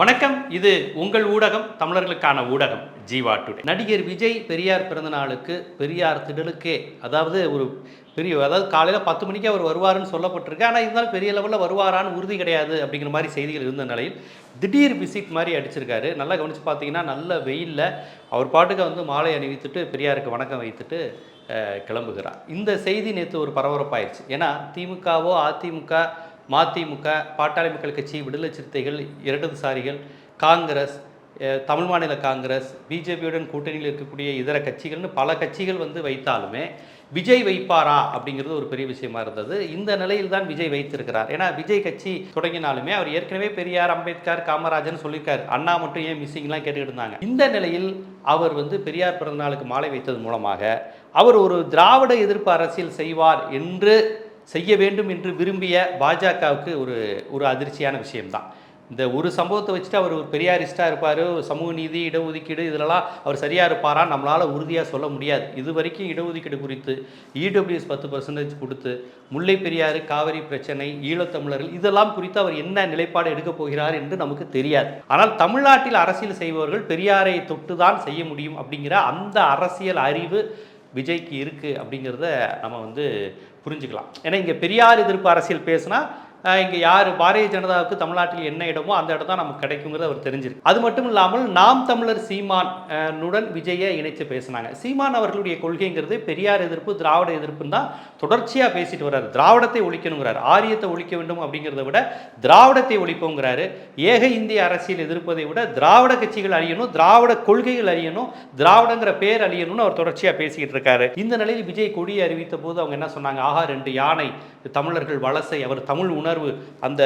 வணக்கம். இது உங்கள் ஊடகம் தமிழர்களுக்கான ஊடகம் ஜீவா டுடே. நடிகர் விஜய் பெரியார் பிறந்தநாளுக்கு பெரியார் திடலுக்கே அதாவது ஒரு பெரிய அதாவது காலையில் பத்து மணிக்கு அவர் வருவாருன்னு சொல்லப்பட்டிருக்கு. ஆனால் இருந்தாலும் பெரிய லெவலில் வருவாரான்னு உறுதி கிடையாது அப்படிங்கிற மாதிரி செய்திகள் இருந்த நிலையில் திடீர் விசிட் மாதிரி அடிச்சிருக்காரு. நல்லா கவனித்து பார்த்தீங்கன்னா நல்ல வெயிலில் அவர் பாட்டுக்கு வந்து மாலை அணிவித்துட்டு பெரியாருக்கு வணக்கம் வைத்துட்டு கிளம்புகிறார். இந்த செய்தி நேற்று ஒரு பரபரப்பாயிடுச்சு ஏன்னா திமுகவோ அதிமுக மதிமுக பாட்டாளி மக்கள் கட்சி விடுதலை சிறுத்தைகள் இரட்டதுசாரிகள் காங்கிரஸ் தமிழ் மாநில காங்கிரஸ் பிஜேபியுடன் கூட்டணியில் இருக்கக்கூடிய இதர கட்சிகள்னு பல கட்சிகள் வந்து வைத்தாலுமே விஜய் வைப்பாரா அப்படிங்கிறது ஒரு பெரிய விஷயமா இருந்தது. இந்த நிலையில் தான் விஜய் வைத்திருக்கிறார். ஏன்னா விஜய் கட்சி தொடங்கினாலுமே அவர் ஏற்கனவே பெரியார் அம்பேத்கர் காமராஜன் சொல்லியிருக்காரு. அண்ணா மட்டும் ஏன் மிஸ்ஸிங்லாம் கேட்டுக்கிட்டு இருந்தாங்க? இந்த நிலையில் அவர் வந்து பெரியார் பிறந்தநாளுக்கு மாலை வைத்தது மூலமாக அவர் ஒரு திராவிட எதிர்ப்பு அரசியல் செய்வார் என்று செய்ய வேண்டும் என்று விரும்பிய பாஜகவுக்கு ஒரு ஒரு அதிர்ச்சியான விஷயம்தான். இந்த ஒரு சம்பவத்தை வச்சுட்டு அவர் ஒரு பெரியாரிஸ்டாக இருப்பார் சமூக நீதி இடஒதுக்கீடு இதிலலாம் அவர் சரியாக இருப்பாரா நம்மளால் உறுதியாக சொல்ல முடியாது. இது வரைக்கும் இடஒதுக்கீடு குறித்து இடபிள்யூஎஸ் பத்து பர்சன்டேஜ் கொடுத்து முல்லை பெரியாறு காவிரி பிரச்சனை ஈழத்தமிழர்கள் இதெல்லாம் குறித்து அவர் என்ன நிலைப்பாடு எடுக்கப் போகிறார் என்று நமக்கு தெரியாது. ஆனால் தமிழ்நாட்டில் அரசியல் செய்பவர்கள் பெரியாரை தொட்டு தான் செய்ய முடியும் அப்படிங்கிற அந்த அரசியல் அறிவு விஜய்க்கு இருக்குது அப்படிங்கிறத நம்ம வந்து புரிஞ்சுக்கலாம். ஏன்னா இங்கே பெரியார் எதிர்ப்பு அரசியல் பேசுனா இங்கே யார் பாரதிய ஜனதாவுக்கு தமிழ்நாட்டில் என்ன இடமோ அந்த இடம் தான் நமக்கு கிடைக்குங்கிறது அவர் தெரிஞ்சிருக்கு. அது மட்டும் இல்லாமல் நாம் தமிழர் சீமானுடன் விஜயை இணைச்சு பேசினாங்க. சீமான் அவர்களுடைய கொள்கைங்கிறது பெரியார் எதிர்ப்பு திராவிட எதிர்ப்புன்னு தான் தொடர்ச்சியாக பேசிட்டு வர்றாரு. திராவிடத்தை ஒழிக்கணுங்கிறார். ஆரியத்தை ஒழிக்க வேண்டும் அப்படிங்கிறத விட திராவிடத்தை ஒழிப்போங்கிறாரு. ஏக இந்திய அரசியல் எதிர்ப்பதை விட திராவிட கட்சிகள் அழியணும் திராவிட கொள்கைகள் அழியணும் திராவிடங்கிற பேர் அழியணும்னு அவர் தொடர்ச்சியாக பேசிக்கிட்டு இருக்காரு. இந்த நிலையில் விஜய் கொடியை அறிவித்த போது அவங்க என்ன சொன்னாங்க? ஆஹா ரெண்டு யானை தமிழர்கள் வலசை அவர் தமிழ் உணர்வு அந்த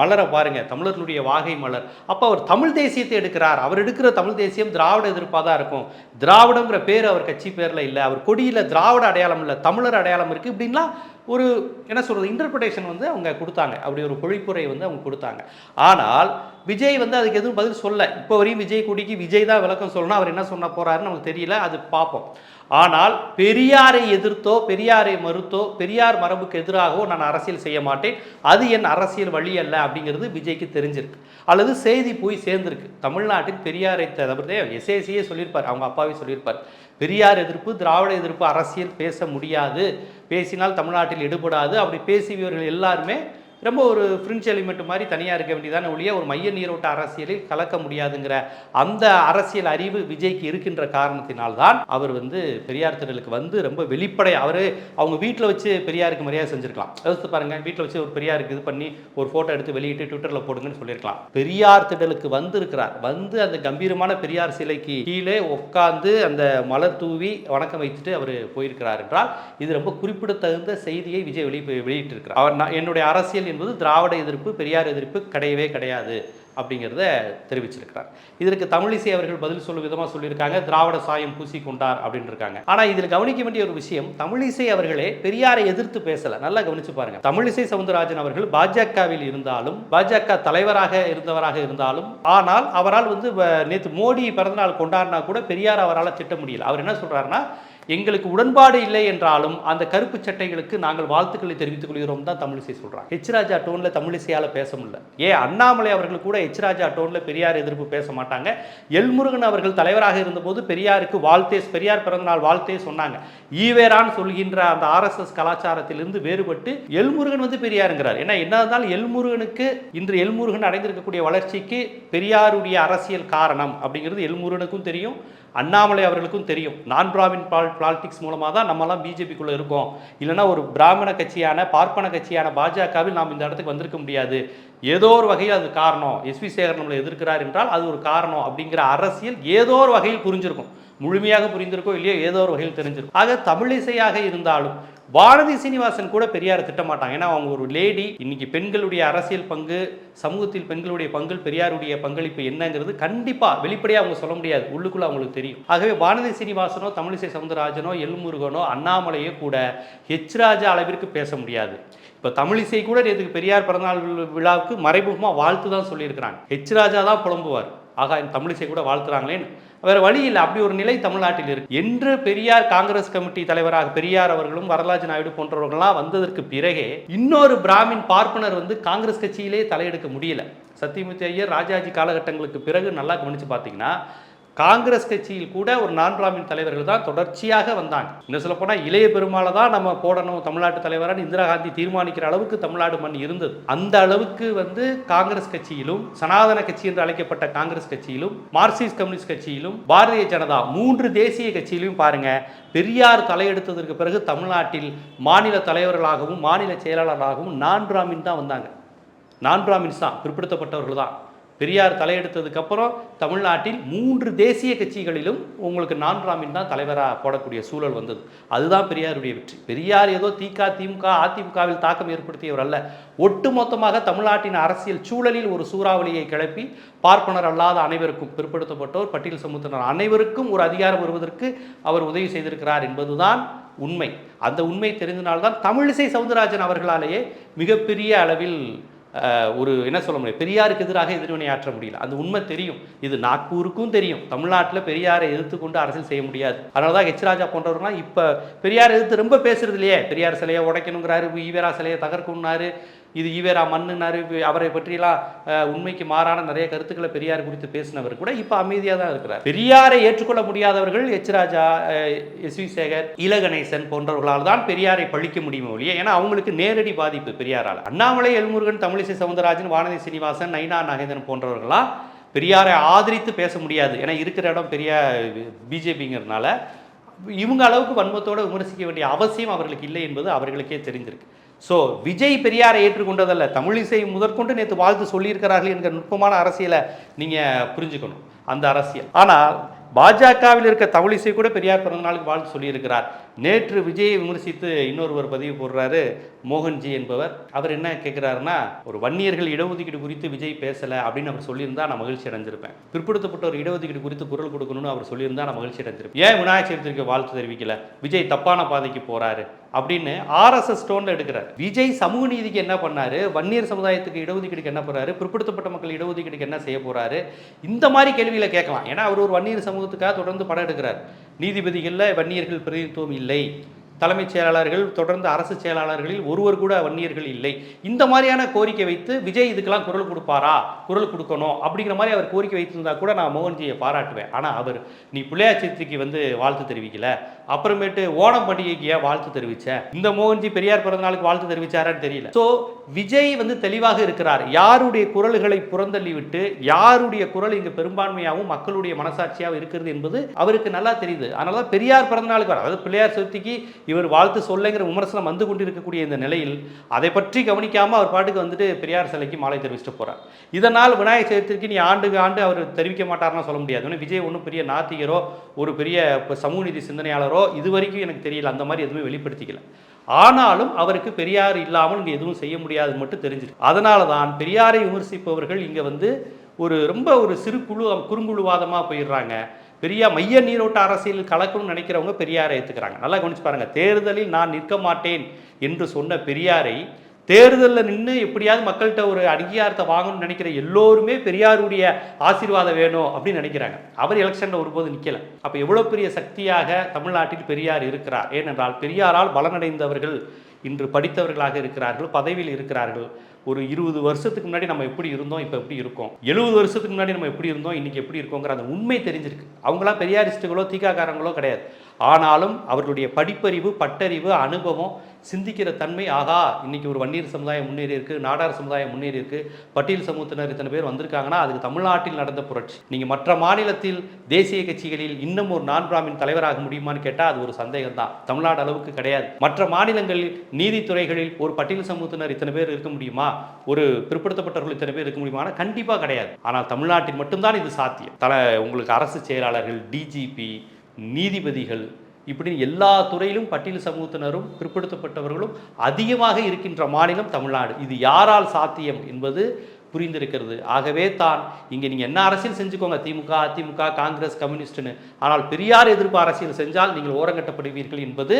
மலரை பாருங்க தமிழர்களுடைய வாகை மலர். அப்போ அவர் தமிழ் தேசியத்தை எடுக்கிறார். அவர் எடுக்கிற தமிழ் தேசியம் திராவிட எதிர்ப்பாக தான் இருக்கும். திராவிடங்கிற பேர் அவர் கட்சி பேரில் இல்லை. அவர் கொடியில் திராவிட அடையாளம் இல்லை தமிழர் அடையாளம் இருக்குது இப்படின்லாம் ஒரு என்ன சொல்கிறது இன்டர்பிரிட்டேஷன் வந்து அவங்க கொடுத்தாங்க. அப்படி ஒரு பொழிப்புரை வந்து அவங்க கொடுத்தாங்க. ஆனால் விஜய் வந்து அதுக்கு எதுவும் பதில் சொல்ல. இப்போ வரையும் விஜய் கொடிக்கு விஜய் தான் விளக்கம் சொல்லணும். அவர் என்ன சொன்ன போகிறாருன்னு நமக்கு தெரியல. அது பார்ப்போம் ஆனால் பெரியாரை எதிர்த்தோ பெரியாரை மறுத்தோ பெரியார் மரபுக்கு எதிராகவோ நான் அரசியல் செய்ய மாட்டேன். அது என் அரசியல் வழி அல்ல அப்படிங்கிறது விஜய்க்கு தெரிஞ்சிருக்கு. அல்லது செய்தி போய் சேர்ந்திருக்கு. தமிழ்நாட்டில் பெரியாரை தவிர்த்தே எஸ்ஏசியே சொல்லியிருப்பார். அவங்க அப்பாவே சொல்லியிருப்பார். பெரியார் எதிர்ப்பு திராவிட எதிர்ப்பு அரசியல் பேச முடியாது. பேசினால் தமிழ்நாட்டில் எடுபடாது அப்படி பேசியவர்கள் எல்லாருமே ரொம்ப ஒரு ஃப்ரிஞ்ச் எலிமெண்ட் மாதிரி தனியாக இருக்க வேண்டியதான ஒழிய ஒரு மைய நீரோட்ட அரசியலில் கலக்க முடியாதுங்கிற அந்த அரசியல் அறிவு விஜய்க்கு இருக்கின்ற காரணத்தினால்தான் அவர் வந்து பெரியார் திடலுக்கு வந்து ரொம்ப வெளிப்படை அவர் அவங்க வீட்டில் வச்சு பெரியாருக்கு மரியாதை செஞ்சிருக்கலாம். யோசித்து பாருங்கள் வீட்டில் வச்சு ஒரு பெரியாருக்கு இது பண்ணி ஒரு ஃபோட்டோ எடுத்து வெளியிட்டு ட்விட்டரில் போடுங்கன்னு சொல்லியிருக்கலாம். பெரியார் திடலுக்கு வந்திருக்கிறார். வந்து அந்த கம்பீரமான பெரியார் சிலைக்கு கீழே உட்காந்து அந்த மலர் தூவி வணக்கம் வைத்துட்டு அவர் போயிருக்கிறார் என்றால் இது ரொம்ப குறிப்பிடத்தகுந்த செய்தியை விஜய் வெளி வெளியிட்டிருக்கிறார். அவர் நான் என்னுடைய அரசியல் என்பது திராவிட எதிர்ப்பு பெரியார் எதிர்ப்பு கிடையவே கிடையாது அப்படிங்கிறத தெரிவிச்சிருக்கிறார். இதற்கு தமிழிசை அவர்கள் பதில் சொல்லும் விதமாக சொல்லியிருக்காங்க. திராவிட சாயம் பூசி கொண்டார் அப்படின்னு இருக்காங்க ஆனால் இதில் கவனிக்க வேண்டிய ஒரு விஷயம் தமிழிசை அவர்களே பெரியாரை எதிர்த்து பேசலை. நல்லா கவனிச்சு பாருங்க. தமிழிசை சவுந்தரராஜன் அவர்கள் பாஜகவில் இருந்தாலும் பாஜக தலைவராக இருந்தவராக இருந்தாலும் ஆனால் அவரால் வந்து நேற்று மோடி பிறந்தநாள் கொண்டாடினா கூட பெரியார் அவரால் திட்ட முடியல. அவர் என்ன சொல்றாருன்னா எங்களுக்கு உடன்பாடு இல்லை என்றாலும் அந்த கருப்பு சட்டைகளுக்கு நாங்கள் வாழ்த்துக்களை தெரிவித்துக் கொள்கிறோம் தான் தமிழிசை சொல்றாங்க. எச் ராஜா டோன்ல தமிழிசையால பேச முடியல. ஏன் அண்ணாமலை அவர்கள் கூட எச் ராஜா டோன்ல பெரியார் எதிர்ப்பு பேச மாட்டாங்க. எல்முருகன் அவர்கள் தலைவராக இருந்தபோது பெரியாருக்கு வாழ்த்தே பெரியார் பிறந்தநாள் வாழ்த்தே சொன்னாங்க. ஈவேரான் சொல்கின்ற அந்த ஆர்எஸ்எஸ் கலாச்சாரத்திலிருந்து வேறுபட்டு எல்முருகன் வந்து பெரியாருங்கிறார். ஏன்னா என்ன இருந்தாலும் எல்முருகனுக்கு இன்று எல்முருகன் அடைந்திருக்கக்கூடிய வளர்ச்சிக்கு பெரியாருடைய அரசியல் காரணம் அப்படிங்கிறது எல்முருகனுக்கும் தெரியும். அண்ணாமலை அவர்களுக்கும் தெரியும். நான் பிராமின் பால் பாலிடிக்ஸ் மூலமாக தான் நம்மலாம் பிஜேபிக்குள்ளே இருக்கோம். இல்லைன்னா ஒரு பிராமண கட்சியான பார்ப்பன கட்சியான பாஜகவில் நாம் இந்த இடத்துக்கு வந்திருக்க முடியாது. ஏதோ ஒரு வகையில் அது காரணம். எஸ்வி சேகர் நம்மளை எதிர்க்கிறார் என்றால் அது ஒரு காரணம் அப்படிங்கிற அரசியல் ஏதோ ஒரு வகையில் புரிஞ்சிருக்கும். முழுமையாக புரிந்திருக்கோ இல்லையோ ஏதோ ஒரு வகையில் தெரிஞ்சிருக்கும். ஆக தமிழிசையாக இருந்தாலும் பாரதி சீனிவாசன் கூட பெரியாரை திட்டமாட்டாங்க. ஏன்னா அவங்க ஒரு லேடி இன்னைக்கு பெண்களுடைய அரசியல் பங்கு சமூகத்தில் பெண்களுடைய பங்கு பெரியாருடைய பங்களிப்பு என்னங்கிறது கண்டிப்பா வெளிப்படையாக அவங்க சொல்ல முடியாது. உள்ளுக்குள்ள அவங்களுக்கு தெரியும். ஆகவே பாரதி சீனிவாசனோ தமிழிசை சவுந்தரராஜனோ எல்முருகனோ அண்ணாமலையோ கூட ஹெச் ராஜா அளவிற்கு பேச முடியாது. இப்போ தமிழிசை கூட நேற்றுக்கு பெரியார் பிறந்தநாள் விழாவுக்கு மறைமுகமாக வாழ்த்து தான் சொல்லியிருக்கிறாங்க. ஹெச் ராஜா தான் புலம்புவார். ஆகா இந்த தமிழிசை கூட வாழ்த்துறாங்களேன்னு. வேற வழி இல்லை. அப்படி ஒரு நிலை தமிழ்நாட்டில் இருக்கு. என்று பெரியார் காங்கிரஸ் கமிட்டி தலைவராக பெரியார் அவர்களும் வரலாஜ் நாயுடு போன்றவர்கள்லாம் வந்ததற்கு பிறகே இன்னொரு பிராமின் பார்ப்பனர் வந்து காங்கிரஸ் கட்சியிலே தலையெடுக்க முடியல. சத்தியமூர்த்தி ஐயர் ராஜாஜி காலகட்டங்களுக்கு பிறகு நல்லா கவனித்து பார்த்தீங்கன்னா காங்கிரஸ் கட்சியில் கூட ஒரு நான் பிராமின் தலைவர்கள் தான் தொடர்ச்சியாக வந்தாங்க. இன்னும் சொல்ல போனால் இளைய பெருமாளை தான் நம்ம போடணும் தமிழ்நாட்டு தலைவரான இந்திரா காந்தி தீர்மானிக்கிற அளவுக்கு தமிழ்நாடு மண் இருந்தது. அந்த அளவுக்கு வந்து காங்கிரஸ் கட்சியிலும் சனாதன கட்சி என்று அழைக்கப்பட்ட காங்கிரஸ் கட்சியிலும் மார்க்சிஸ்ட் கம்யூனிஸ்ட் கட்சியிலும் பாரதிய ஜனதா மூன்று தேசிய கட்சியிலும் பாருங்க பெரியார் தலையெடுத்ததற்கு பிறகு தமிழ்நாட்டில் மாநில தலைவர்களாகவும் மாநில செயலாளராகவும் நான் பிராமின் தான் வந்தாங்க. நான் பிராமின்ஸ் தான் பிற்படுத்தப்பட்டவர்கள் தான். பெரியார் தலையெடுத்ததுக்கப்புறம் தமிழ்நாட்டில் மூன்று தேசிய கட்சிகளிலும் உங்களுக்கு நான்காமின் தான் தலைவராக போடக்கூடிய சூழல் வந்தது. அதுதான் பெரியாருடைய வெற்றி. பெரியார் ஏதோ திக திமுக அதிமுகவில் தாக்கம் ஏற்படுத்தியவர் அல்ல. ஒட்டுமொத்தமாக தமிழ்நாட்டின் அரசியல் சூழலில் ஒரு சூறாவளியை கிளப்பி பார்ப்பனர் அல்லாத அனைவருக்கும் பிற்படுத்தப்பட்டோர் பட்டியல் சமூகத்தினர் அனைவருக்கும் ஒரு அதிகாரம் வருவதற்கு அவர் உதவி செய்திருக்கிறார் என்பதுதான் உண்மை. அந்த உண்மை தெரிந்தனால்தான் தமிழிசை சவுந்தரராஜன் அவர்களாலேயே மிகப்பெரிய அளவில் ஒரு என்ன சொல்ல முடியும்? பெரியாருக்கு எதிராக எதிர்வினையாற்ற முடியல. அந்த உண்மை தெரியும். இது நாக்பூருக்கும் தெரியும். தமிழ்நாட்டில் பெரியாரை எதிர்த்து கொண்டு அரசியல் செய்ய முடியாது. அதனால தான் ஹெச் ராஜா போன்றவர்கள்லாம் இப்போ பெரியார் எதிர்த்து ரொம்ப பேசுறது இல்லையே. பெரியார் சிலையை உடைக்கணுங்கிறாரு ஈவேரா சிலையை தகர்க்கணுன்னாரு இது ஈவேரா மண்ணுனாரு அவரை பற்றியெல்லாம் உண்மைக்கு மாறான நிறைய கருத்துக்களை பெரியார் குறித்து பேசினவர் கூட இப்போ அமைதியாக தான் இருக்கிறார். பெரியாரை ஏற்றுக்கொள்ள முடியாதவர்கள் H Raja S V Sekhar Ilaganesan போன்றவர்களால் தான் பெரியாரை பழிக்க முடியுமே ஒழிய ஏன்னா அவங்களுக்கு நேரடி பாதிப்பு பெரியாரால். அண்ணாமலை எல்முருகன் தமிழிசை சவுந்தரராஜன் வானதி சீனிவாசன் நைனா நாகேந்திரன் போன்றவர்களாம் பெரியாரை ஆதரித்து பேச முடியாது. ஏன்னா இருக்கிற இடம் பெரிய பிஜேபிங்கிறதுனால இவங்க அளவுக்கு வன்மத்தோடு விமர்சிக்க வேண்டிய அவசியம் அவர்களுக்கு இல்லை என்பது அவர்களுக்கே தெரிந்திருக்கு ஸோ விஜய் பெரியாரை ஏற்றுக்கொண்டதல்ல தமிழிசை முதற்கொண்டு நேற்று வாழ்த்து சொல்லியிருக்கிறார்கள் என்கிற நுட்பமான அரசியலை நீங்கள் புரிஞ்சுக்கணும். அந்த அரசியல். ஆனால் பாஜகவில் இருக்க தமிழிசை கூட பெரியார் பிறந்த நாளுக்கு வாழ்த்து சொல்லியிருக்கிறார். நேற்று விஜயை விமர்சித்து இன்னொருவர் பதிவு போடுறாரு மோகன்ஜி என்பவர். அவர் என்ன கேட்குறாருன்னா ஒரு வன்னியர்கள் இடஒதுக்கீடு குறித்து விஜய் பேசலை அப்படின்னு அவர் சொல்லியிருந்தா நான் மகிழ்ச்சி அடைஞ்சிருப்பேன். பிற்படுத்தப்பட்ட ஒரு இடஒதுக்கீடு குறித்து குரல் கொடுக்கணும்னு அவர் சொல்லியிருந்தா நான் மகிழ்ச்சி அடைஞ்சிருப்பேன். ஏன் விநாயகர் சதுர்த்திக்கு வாழ்த்து தெரிவிக்கல? விஜய் தப்பான பாதைக்கு போறாரு. அப்படின்னு ஆர்எஸ்எஸ் ஸ்டோன்ல எடுக்கிறார். விஜய் சமூக நீதிக்கு என்ன பண்ணாரு? வன்னியர் சமுதாயத்துக்கு இடஒதுக்கீடுக்கு என்ன போறாரு? பிற்படுத்தப்பட்ட மக்கள் இடஒதுக்கீடுக்கு என்ன செய்ய போறாரு? இந்த மாதிரி கேள்விகளை கேட்கலாம். ஏன்னா அவர் ஒரு வன்னியர் சமூகத்துக்காக தொடர்ந்து படம் எடுக்கிறார். நீதிபதிகளில் வன்னியர்கள் பிரதிநிதித்துவம் இல்லை. தலைமைச் செயலாளர்கள் தொடர்ந்து அரசு செயலாளர்களில் ஒருவர் கூட வன்னியர்கள் இல்லை. இந்த மாதிரியான கோரிக்கை வைத்து விஜய் இதுக்கெல்லாம் குரல் கொடுப்பாரா? குரல் கொடுக்கணும். அப்படிங்கிற மாதிரி அவர் கோரிக்கை வைத்திருந்தா கூட நான் மோகன்ஜியை பாராட்டுவேன். ஆனால் அவர் நீ பிள்ளையார் சதுர்த்திக்கு வந்து வாழ்த்து தெரிவிக்கல. அப்புறமேட்டு ஓணம் பண்டிகைக்கு ஏன் வாழ்த்து தெரிவிச்ச? இந்த மோகன்ஜி பெரியார் பிறந்த நாளுக்கு வாழ்த்து தெரிவிச்சாரான்னு தெரியல. ஸோ விஜய் வந்து தெளிவாக இருக்கிறார். யாருடைய குரல்களை புறந்தள்ளி விட்டு யாருடைய குரல் இங்கு பெரும்பான்மையாகவும் மக்களுடைய மனசாட்சியாகவும் இருக்கிறது என்பது அவருக்கு நல்லா தெரியுது. அதனால தான் பெரியார் பிறந்த நாளுக்கு வர அதாவது பிள்ளையார் சதுர்த்திக்கு இவர் வாழ்த்து சொல்லுங்கிற விமர்சனம் வந்து கொண்டிருக்கக்கூடிய இந்த நிலையில் அதை பற்றி கவனிக்காம அவர் பாட்டுக்கு வந்துட்டு பெரியார் சிலைக்கு மாலை தெரிவிச்சுட்டு போறார். இதனால் விநாயகர் சதுர்த்திக்கு நீ ஆண்டுக்கு ஆண்டு அவர் தெரிவிக்க மாட்டார்னா சொல்ல முடியாது. ஏன்னா விஜய் ஒன்றும் பெரிய நாத்திகரோ ஒரு பெரிய சமூக நீதி சிந்தனையாளரோ இது வரைக்கும் எனக்கு தெரியல. அந்த மாதிரி எதுவுமே வெளிப்படுத்திக்கல. ஆனாலும் அவருக்கு பெரியார் இல்லாமல் இங்கே எதுவும் செய்ய முடியாதுன்னு மட்டும் தெரிஞ்சிருக்கு. அதனால தான் பெரியாரை விமர்சிப்பவர்கள் இங்கே வந்து ஒரு ரொம்ப ஒரு சிறு குழு குறுங்குழுவாதமாக போயிடுறாங்க. பெரிய மைய நீரோட்ட அரசியல் கலக்கணும்னு நினைக்கிறவங்க பெரியாரை ஏற்றுக்கிறாங்க நல்லா கவனிச்சு பாருங்கள் தேர்தலில் நான் நிற்க மாட்டேன் என்று சொன்ன பெரியாரை தேர்தலில் நின்று எப்படியாவது மக்கள்கிட்ட ஒரு அங்கீகாரத்தை வாங்கணும்னு நினைக்கிற எல்லோருமே பெரியாருடைய ஆசீர்வாதம் வேணும் அப்படின்னு நினைக்கிறாங்க. அவர் எலெக்ஷனில் ஒருபோது நிற்கல அப்போ எவ்வளோ பெரிய சக்தியாக தமிழ்நாட்டில் பெரியார் இருக்கிறார்? ஏனென்றால் பெரியாரால் பலனடைந்தவர்கள் இன்று படித்தவர்களாக இருக்கிறார்கள் பதவியில் இருக்கிறார்கள். ஒரு இருபது வருஷத்துக்கு முன்னாடி நம்ம எப்படி இருந்தோம் இப்போ எப்படி இருக்கோம்? எழுபது வருஷத்துக்கு முன்னாடி நம்ம எப்படி இருந்தோம் இன்றைக்கி எப்படி இருக்கோங்கிற அந்த உண்மை தெரிஞ்சிருக்கு. அவங்களாம் பெரியாரிஸ்ட்டுகளோ தீகாக்காரங்களோ கிடையாது. ஆனாலும் அவர்களுடைய படிப்பறிவு பட்டறிவு அனுபவம் சிந்திக்கிற தன்மை ஆகா இன்றைக்கி ஒரு வன்னியர் சமுதாயம் முன்னேறி இருக்குது நாடார் சமுதாயம் முன்னேறி இருக்குது பட்டியல் சமூகத்தினர் இத்தனை பேர் வந்திருக்காங்கன்னா அதுக்கு தமிழ்நாட்டில் நடந்த புரட்சி. நீங்கள் மற்ற மாநிலத்தில் தேசிய கட்சிகளில் இன்னும் ஒரு நான் பிராமின் தலைவராக முடியுமான்னு கேட்டால் அது ஒரு சந்தேகம் தான் தமிழ்நாடு அளவுக்கு கிடையாது. மற்ற மாநிலங்களில் நீதித்துறைகளில் ஒரு பட்டியல் சமூகத்தினர் இத்தனை பேர் இருக்க முடியுமா? ஒரு பிற்படுத்தப்பட்டவர்கள் இத்தனை பேர் இருக்க முடியுமா கண்டிப்பாக கிடையாது. ஆனால் தமிழ்நாட்டில் மட்டும்தான் இது சாத்தியம். தலை உங்களுக்கு அரசு செயலாளர்கள் டிஜிபி நீதிபதிகள். இப்படி எல்லா துறையிலும் பட்டியல் சமூகத்தினரும் பிற்படுத்தப்பட்டவர்களும் அதிகமாக இருக்கின்ற மாநிலம் தமிழ்நாடு. இது யாரால் சாத்தியம் என்பது புரிந்திருக்கிறது. ஆகவே தான் இங்கே நீங்கள் என்ன அரசியல் செஞ்சுக்கோங்க? திமுக அதிமுக காங்கிரஸ் கம்யூனிஸ்ட்னு. ஆனால் பெரியார் எதிர்ப்பு அரசியல் செஞ்சால் நீங்கள் ஓரங்கட்டப்படுவீர்கள் என்பது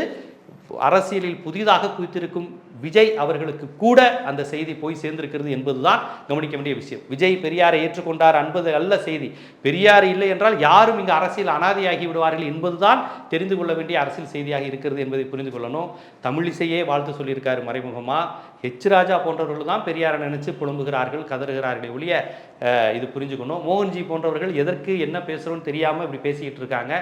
அரசியலில் புதிதாக குவித்திருக்கும் விஜய் அவர்களுக்கு கூட அந்த செய்தி போய் சேர்ந்திருக்கிறது என்பதுதான் கவனிக்க வேண்டிய விஷயம். விஜய் பெரியாரை ஏற்றுக்கொண்டார் என்பது அல்ல செய்தி. பெரியார் இல்லை என்றால் யாரும் இங்கு அரசியல் அனாதையாகி விடுவார்கள் என்பதுதான் தெரிந்து கொள்ள வேண்டிய அரசியல் செய்தியாக இருக்கிறது என்பதை புரிந்து கொள்ளணும். தமிழிசையே வாழ்த்து சொல்லியிருக்காரு மறைமுகமா. ஹெச் ராஜா போன்றவர்கள் தான் பெரியாரை நினைச்சு புலம்புகிறார்கள் கதறுகிறார்களே ஒழிய இது புரிஞ்சுக்கணும். மோகன்ஜி போன்றவர்கள் எதற்கு என்ன பேசுகிறோன்னு தெரியாமல் இப்படி பேசிக்கிட்டு இருக்காங்க.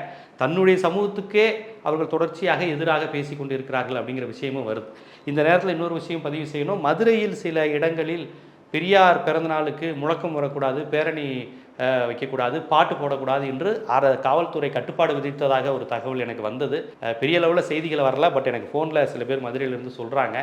தன்னுடைய சமூகத்துக்கே அவர்கள் தொடர்ச்சியாக எதிராக பேசி கொண்டிருக்கிறார்கள் அப்படிங்கிற விஷயமும் வருது. இந்த நேரத்தில் இன்னொரு விஷயம் பதிவு செய்யணும். மதுரையில் சில இடங்களில் பெரியார் பிறந்தநாளுக்கு முழக்கம் வரக்கூடாது பேரணி வைக்கக்கூடாது பாட்டு போடக்கூடாது என்று அர காவல்துறை கட்டுப்பாடு விதித்ததாக ஒரு தகவல் எனக்கு வந்தது. பெரிய அளவில் செய்திகள் வரல பட் எனக்கு ஃபோனில் சில பேர் மதுரையிலேருந்து சொல்கிறாங்க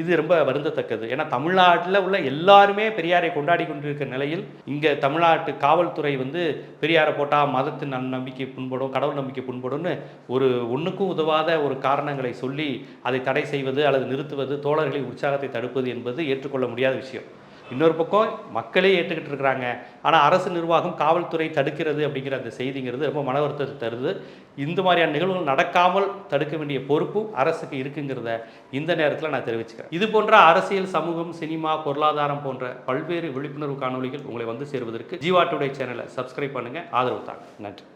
இது ரொம்ப வருந்தத்தக்கது. ஏன்னா தமிழ்நாட்டில் உள்ள எல்லாருமே பெரியாரை கொண்டாடி கொண்டிருக்கிற நிலையில் இங்கே தமிழ்நாட்டு காவல்துறை வந்து பெரியாரை போட்டால் மதத்தின் நன் நம்பிக்கை புண்படும் கடவுள் நம்பிக்கை புண்படும்னு ஒரு ஒன்றுக்கும் உதவாத ஒரு காரணங்களை சொல்லி அதை தடை செய்வது அல்லது நிறுத்துவது தோழர்களின் உற்சாகத்தை தடுப்பது என்பது ஏற்றுக்கொள்ள முடியாத விஷயம். இன்னொரு பக்கம் மக்களே ஏற்றுக்கிட்டு இருக்கிறாங்க. ஆனால் அரசு நிர்வாகம் காவல்துறை தடுக்கிறது அப்படிங்கிற அந்த செய்திங்கிறது ரொம்ப மன வருத்தத்தை தருது. இந்த மாதிரியான நிகழ்வுகள் நடக்காமல் தடுக்க வேண்டிய பொறுப்பும் அரசுக்கு இருக்குங்கிறத இந்த நேரத்தில் நான் தெரிவிச்சுக்கிறேன். இது போன்ற அரசியல் சமூகம் சினிமா பொருளாதாரம் போன்ற பல்வேறு விழிப்புணர்வு காணொளிகள் உங்களை வந்து சேருவதற்கு ஜீவா டுடே சேனலை சப்ஸ்கிரைப் பண்ணுங்கள் ஆதரவு தாங்க. நன்றி.